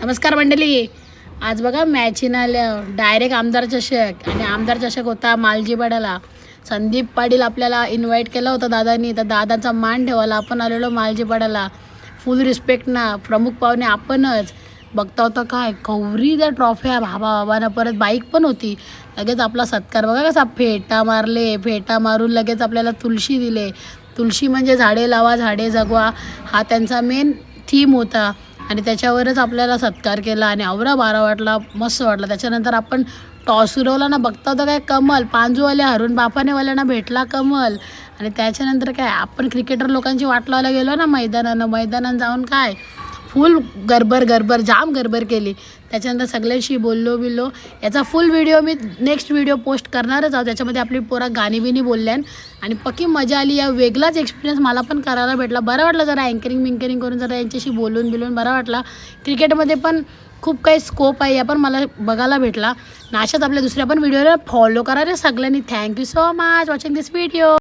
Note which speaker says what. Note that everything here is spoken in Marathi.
Speaker 1: नमस्कार मंडळी. आज बघा मॅचिन आल्या डायरेक्ट आमदार चषक आणि आमदार चषक होता मालजीपाड्याला संदीप पाटील आपल्याला इन्व्हाइट केलं होतं दादानी. तर दादाचा मान ठेवायला आपण आलेलो मालजीपाड्याला फुल रिस्पेक्ट ना प्रमुख पाहुणे आपणच. बघता होता काय कवरी त्या ट्रॉफ्या भाबा बाबानं. परत बाईक पण होती. लगेच आपला सत्कार. बघा कसा फेटा मारले फेटा मारून लगेच आपल्याला तुळशी दिले. तुळशी म्हणजे झाडे लावा झाडे जगवा. हा त्यांचा मेन थीम होता. आणि त्याच्यावरच आपल्याला सत्कार केला आणि आवरा बारा वाटला मस्त वाटला. त्याच्यानंतर आपण टॉस उडवला ना बघता होता काय कमल पांजूवाले हरून बापानेवाल्यांना भेटला कमल. आणि त्याच्यानंतर काय आपण क्रिकेटर लोकांची वाट लावायला गेलो ना मैदानानं. मैदानात जाऊन काय फुल गरबर गरबर जाम गरबर केली. त्याच्यानंतर सगळ्यांशी बोललो बिललो. याचा फुल व्हिडिओ मी नेक्स्ट व्हिडिओ पोस्ट करणारच आहोत. त्याच्यामध्ये आपली पोरा गाणी बिनी बोलल्यान आणि पक्की मजा आली. या वेगळाच एक्सपिरियन्स मला पण करायला भेटला. बरं वाटलं जरा अँकरिंग विंकरिंग करून जरा यांच्याशी बोलून बिलून. बरं वाटला. क्रिकेटमध्ये पण खूप काही स्कोप आहे. या पण मला बघायला भेटला. आणि अशाच आपल्या दुसऱ्या पण व्हिडिओला फॉलो करा रे सगळ्यांनी. Thank you so much watching this video